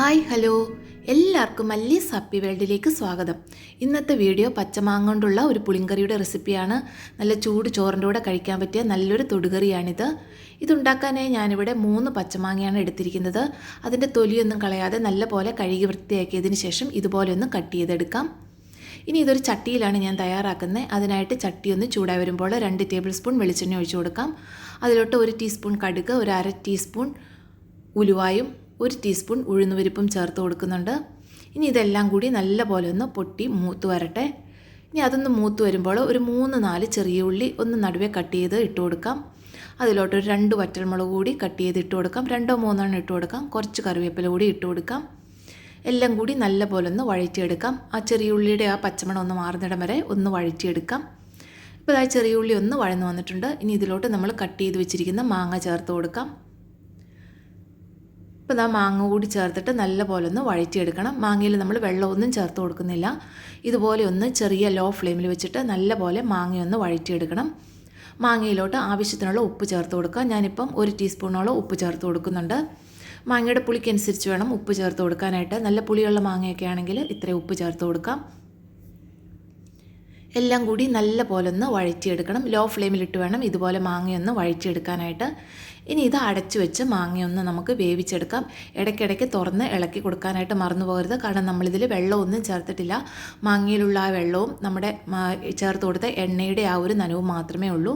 Hi hello. എല്ലാവർക്കും മല്ലീസ് സപ്പി വേൾഡിലേക്ക് സ്വാഗതം. ഇന്നത്തെ വീഡിയോ പച്ചമാങ്ങ കൊണ്ടുള്ള ഒരു പുളിങ്കറിയുടെ റെസിപ്പിയാണ്. നല്ല ചൂട് ചോറിന്റെ കൂടെ കഴിക്കാൻ പറ്റിയ നല്ലൊരു തൊടുകറിയാണിത്. ഇതുണ്ടാക്കാനായി ഞാനിവിടെ മൂന്ന് പച്ചമാങ്ങയാണ് എടുത്തിരിക്കുന്നത്. അതിന്റെ തൊലിയൊന്നും കളയാതെ നല്ല പോലെ കഴുകി വൃത്തിയാക്കിയതിന് ശേഷം ഇതുപോലെ ഒന്ന് കട്ട് ചെയ്തെടുക്കാം. ഇനി ഇതൊരു ചട്ടിയിലാണ് ഞാൻ തയ്യാറാക്കുന്നത്. അതിനായിട്ട് ചട്ടി ഒന്ന് ചൂടായി വരുമ്പോൾ രണ്ട് ടേബിൾ സ്പൂൺ വെളിച്ചെണ്ണ ഒഴിച്ചു കൊടുക്കാം. അതിലോട്ട് ഒരു ടീസ്പൂൺ കടുക് ഒരു അര ടീസ്പൂൺ ഉലുവായും ഒരു ടീസ്പൂൺ ഉഴുന്നുപരിപ്പും ചേർത്ത് കൊടുക്കുന്നുണ്ട്. ഇനി ഇതെല്ലാം കൂടി നല്ല പോലെ ഒന്ന് പൊട്ടി മൂത്ത് വരട്ടെ. ഇനി അതൊന്ന് മൂത്ത് വരുമ്പോൾ ഒരു മൂന്ന് നാല് ചെറിയ ഉള്ളി ഒന്ന് നടുവെ കട്ട് ചെയ്ത് ഇട്ട് കൊടുക്കാം. അതിലോട്ട് ഒരു രണ്ട് വറ്റൽമുളക് കൂടി കട്ട് ചെയ്ത് ഇട്ട് കൊടുക്കാം. രണ്ടോ മൂന്നെണ്ണം ഇട്ട് കൊടുക്കാം. കുറച്ച് കറിവേപ്പില കൂടി ഇട്ട് കൊടുക്കാം. എല്ലാം കൂടി നല്ല പോലെ ഒന്ന് വഴറ്റിയെടുക്കാം. ആ ചെറിയ ഉള്ളിയുടെ ആ പച്ചമണം ഒന്ന് മാറുന്നിടം വരെ ഒന്ന് വഴറ്റിയെടുക്കാം. ഇപ്പോൾ ആ ചെറിയ ഉള്ളി ഒന്ന് വഴന്നു വന്നിട്ടുണ്ട്. ഇനി ഇതിലോട്ട് നമ്മൾ കട്ട് ചെയ്ത് വെച്ചിരിക്കുന്ന മാങ്ങ ചേർത്ത് കൊടുക്കാം. ഇപ്പോൾ ഇതാ മാങ്ങ കൂടി ചേർത്തിട്ട് നല്ല പോലെ ഒന്ന് വഴറ്റിയെടുക്കണം. മാങ്ങയിൽ നമ്മൾ വെള്ളമൊന്നും ചേർത്ത് കൊടുക്കുന്നില്ല. ഇതുപോലെ ഒന്ന് ചെറിയ ലോ ഫ്ലെയിമിൽ വെച്ചിട്ട് നല്ല പോലെ മാങ്ങയൊന്ന് വഴറ്റിയെടുക്കണം. മാങ്ങയിലോട്ട് ആവശ്യത്തിനുള്ള ഉപ്പ് ചേർത്ത് കൊടുക്കുക. ഞാനിപ്പം ഒരു ടീസ്പൂണോളം ഉപ്പ് ചേർത്ത് കൊടുക്കുന്നുണ്ട്. മാങ്ങയുടെ പുളിക്കനുസരിച്ച് വേണം ഉപ്പ് ചേർത്ത് കൊടുക്കാനായിട്ട്. നല്ല പുളിയുള്ള മാങ്ങയൊക്കെ ആണെങ്കിൽ ഇത്രയും ഉപ്പ് ചേർത്ത് കൊടുക്കാം. എല്ലാം കൂടി നല്ല പോലെ ഒന്ന് വഴറ്റിയെടുക്കണം. ലോ ഫ്ലെയിമിലിട്ട് വേണം ഇതുപോലെ മാങ്ങയൊന്ന് വഴറ്റിയെടുക്കാനായിട്ട്. ഇനി ഇത് അടച്ചു വെച്ച് മാങ്ങയൊന്ന് നമുക്ക് വേവിച്ചെടുക്കാം. ഇടയ്ക്കിടയ്ക്ക് തുറന്ന് ഇളക്കി കൊടുക്കാനായിട്ട് മറന്നു പോകരുത്. കാരണം നമ്മളിതിൽ വെള്ളമൊന്നും ചേർത്തിട്ടില്ല. മാങ്ങയിലുള്ള ആ വെള്ളവും നമ്മുടെ ചേർത്ത് കൊടുത്ത എണ്ണയുടെ ആ ഒരു നനവും മാത്രമേ ഉള്ളൂ.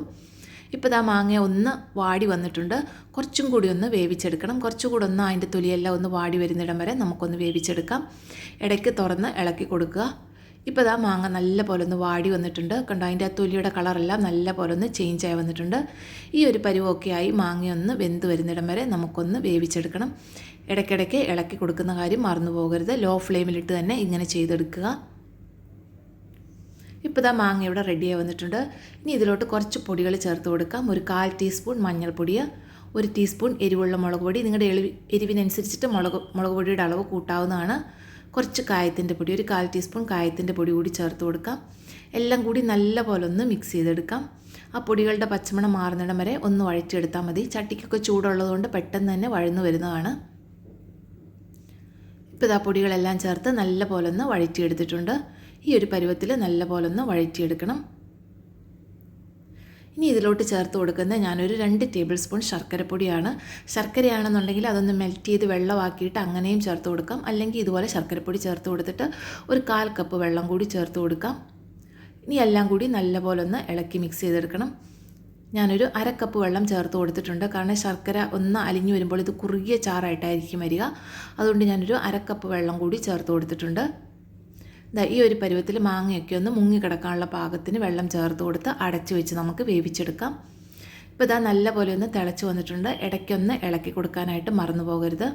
ഇപ്പോൾ ഇതാ മാങ്ങ ഒന്ന് വാടി വന്നിട്ടുണ്ട്. കുറച്ചും കൂടി ഒന്ന് വേവിച്ചെടുക്കണം. കുറച്ചും കൂടി ഒന്ന് അതിന്റെ തൊലിയെല്ലാം ഒന്ന് വാടി വരുന്നിടം വരെ നമുക്കൊന്ന് വേവിച്ചെടുക്കാം. ഇടയ്ക്ക് തുറന്ന് ഇളക്കി കൊടുക്കുക. ഇപ്പോൾ ഇതാ മാങ്ങ നല്ല പോലെ ഒന്ന് വാടി വന്നിട്ടുണ്ട്. കണ്ടോ അതിന്റെ ആ തൊലിയുടെ കളറെല്ലാം നല്ല പോലെ ഒന്ന് ചേഞ്ച് ആയി വന്നിട്ടുണ്ട്. ഈ ഒരു പരുവമൊക്കെ ആയി മാങ്ങയൊന്ന് വെന്ത് വരുന്നിടം വരെ നമുക്കൊന്ന് വേവിച്ചെടുക്കണം. ഇടയ്ക്കിടയ്ക്ക് ഇളക്കി കൊടുക്കുന്ന കാര്യം മറന്നു പോകരുത്. ലോ ഫ്ലെയിമിലിട്ട് തന്നെ ഇങ്ങനെ ചെയ്തെടുക്കുക. ഇപ്പോൾ ഇതാ മാങ്ങ ഇവിടെ റെഡിയായി വന്നിട്ടുണ്ട്. ഇനി ഇതിലോട്ട് കുറച്ച് പൊടികൾ ചേർത്ത് കൊടുക്കാം. ഒരു കാൽ ടീസ്പൂൺ മഞ്ഞൾപ്പൊടി ഒരു ടീസ്പൂൺ എരിവുള്ള മുളക് പൊടി. നിങ്ങളുടെ എരിവിനനുസരിച്ചിട്ട് മുളക് മുളക് പൊടിയുടെ അളവ് കൂട്ടാവുന്നതാണ്. കുറച്ച് കായത്തിന്റെ പൊടി ഒരു കാൽ ടീസ്പൂൺ കായത്തിന്റെ പൊടി കൂടി ചേർത്ത് കൊടുക്കാം. എല്ലാം കൂടി നല്ല പോലെ ഒന്ന് മിക്സ് ചെയ്തെടുക്കാം. ആ പൊടികളുടെ പച്ചമണം മാറുന്നിടം വരെ ഒന്ന് വഴറ്റിയെടുത്താൽ മതി. ചട്ടിക്കൊക്കെ ചൂടുള്ളതുകൊണ്ട് പെട്ടെന്ന് തന്നെ വഴന്നു വരുന്നതാണ്. ഇപ്പോൾ ഇതാ പൊടികളെല്ലാം ചേർത്ത് നല്ല പോലെ ഒന്ന് വഴറ്റിയെടുത്തിട്ടുണ്ട്. ഈ ഒരു പരുവത്തിൽ നല്ല പോലെ ഒന്ന് വഴറ്റിയെടുക്കണം. ഇനി ഇതിലോട്ട് ചേർത്ത് കൊടുക്കുന്നത് ഞാനൊരു രണ്ട് ടേബിൾ സ്പൂൺ ശർക്കരപ്പൊടിയാണ്. ശർക്കരയാണെന്നുണ്ടെങ്കിൽ അതൊന്ന് മെൽറ്റ് ചെയ്ത് വെള്ളമാക്കിയിട്ട് അങ്ങനെയും ചേർത്ത് കൊടുക്കാം. അല്ലെങ്കിൽ ഇതുപോലെ ശർക്കരപ്പൊടി ചേർത്ത് കൊടുത്തിട്ട് ഒരു കാൽ കപ്പ് വെള്ളം കൂടി ചേർത്ത് കൊടുക്കാം. ഇനി എല്ലാം കൂടി നല്ലപോലെ ഒന്ന് ഇളക്കി മിക്സ് ചെയ്തെടുക്കണം. ഞാനൊരു അരക്കപ്പ് കപ്പ് വെള്ളം ചേർത്ത് കൊടുത്തിട്ടുണ്ട്. കാരണം ശർക്കര ഒന്ന് അലിഞ്ഞു വരുമ്പോൾ ഇത് കുറുകിയ ചാറായിട്ടായിരിക്കും വരിക. അതുകൊണ്ട് ഞാനൊരു അരക്കപ്പ് കപ്പ് വെള്ളം കൂടി ചേർത്ത് കൊടുത്തിട്ടുണ്ട്. ഈ ഒരു പരുവത്തിൽ മാങ്ങയൊക്കെ ഒന്ന് മുങ്ങി കിടക്കാനുള്ള പാകത്തിന് വെള്ളം ചേർത്ത് കൊടുത്ത് അടച്ച് വെച്ച് നമുക്ക് വേവിച്ചെടുക്കാം. ഇപ്പോൾ ഇതാ നല്ല പോലെ ഒന്ന് തിളച്ച് വന്നിട്ടുണ്ട്. ഇടയ്ക്കൊന്ന് ഇളക്കി കൊടുക്കാനായിട്ട് മറന്നു പോകരുത്.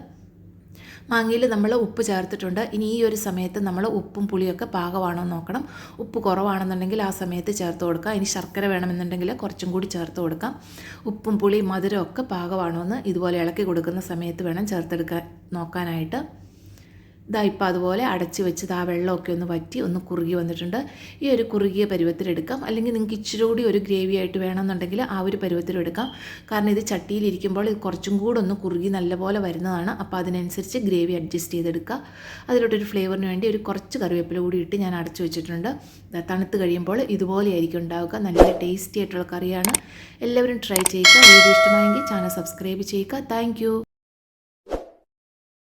മാങ്ങയിൽ നമ്മൾ ഉപ്പ് ചേർത്തിട്ടുണ്ട്. ഇനി ഈ ഒരു സമയത്ത് നമ്മൾ ഉപ്പും പുളിയൊക്കെ പാകമാണോ എന്ന് നോക്കണം. ഉപ്പ് കുറവാണെന്നുണ്ടെങ്കിൽ ആ സമയത്ത് ചേർത്ത് കൊടുക്കാം. ഇനി ശർക്കര വേണമെന്നുണ്ടെങ്കിൽ കുറച്ചും കൂടി ചേർത്ത് കൊടുക്കാം. ഉപ്പും പുളി മധുരമൊക്കെ പാകമാണോ എന്ന് ഇതുപോലെ ഇളക്കി കൊടുക്കുന്ന സമയത്ത് വേണം ചേർത്തെടുക്കാൻ നോക്കാനായിട്ട്. ഇതാ ഇപ്പോൾ അതുപോലെ അടച്ച് വെച്ചത് ആ വെള്ളമൊക്കെ ഒന്ന് വറ്റി ഒന്ന് കുറുകി വന്നിട്ടുണ്ട്. ഈ ഒരു കുറുകിയ പരുവത്തിലെടുക്കാം അല്ലെങ്കിൽ നിങ്ങൾക്ക് ഇച്ചിരി കൂടി ഒരു ഗ്രേവി ആയിട്ട് വേണമെന്നുണ്ടെങ്കിൽ ആ ഒരു പരുവത്തിലെടുക്കാം കാരണം ഇത് ചട്ടിയിലിരിക്കുമ്പോൾ ഇത് കുറച്ചും കൂടെ ഒന്ന് കുറുകി നല്ലപോലെ വരുന്നതാണ്. അപ്പോൾ അതിനനുസരിച്ച് ഗ്രേവി അഡ്ജസ്റ്റ് ചെയ്തെടുക്കുക. അതിലോട്ടൊരു ഫ്ലേവറിന് വേണ്ടി ഒരു കുറച്ച് കറിവേപ്പില കൂടി ഇട്ട് ഞാൻ അടച്ചു വെച്ചിട്ടുണ്ട്. തണുത്ത് കഴിയുമ്പോൾ ഇതുപോലെയായിരിക്കും ഉണ്ടാവുക. നല്ല ടേസ്റ്റി ആയിട്ടുള്ള കറിയാണ്. എല്ലാവരും ട്രൈ ചെയ്യുക. വീഡിയോ ഇഷ്ടമായെങ്കിൽ ചാനൽ സബ്സ്ക്രൈബ് ചെയ്യുക. താങ്ക്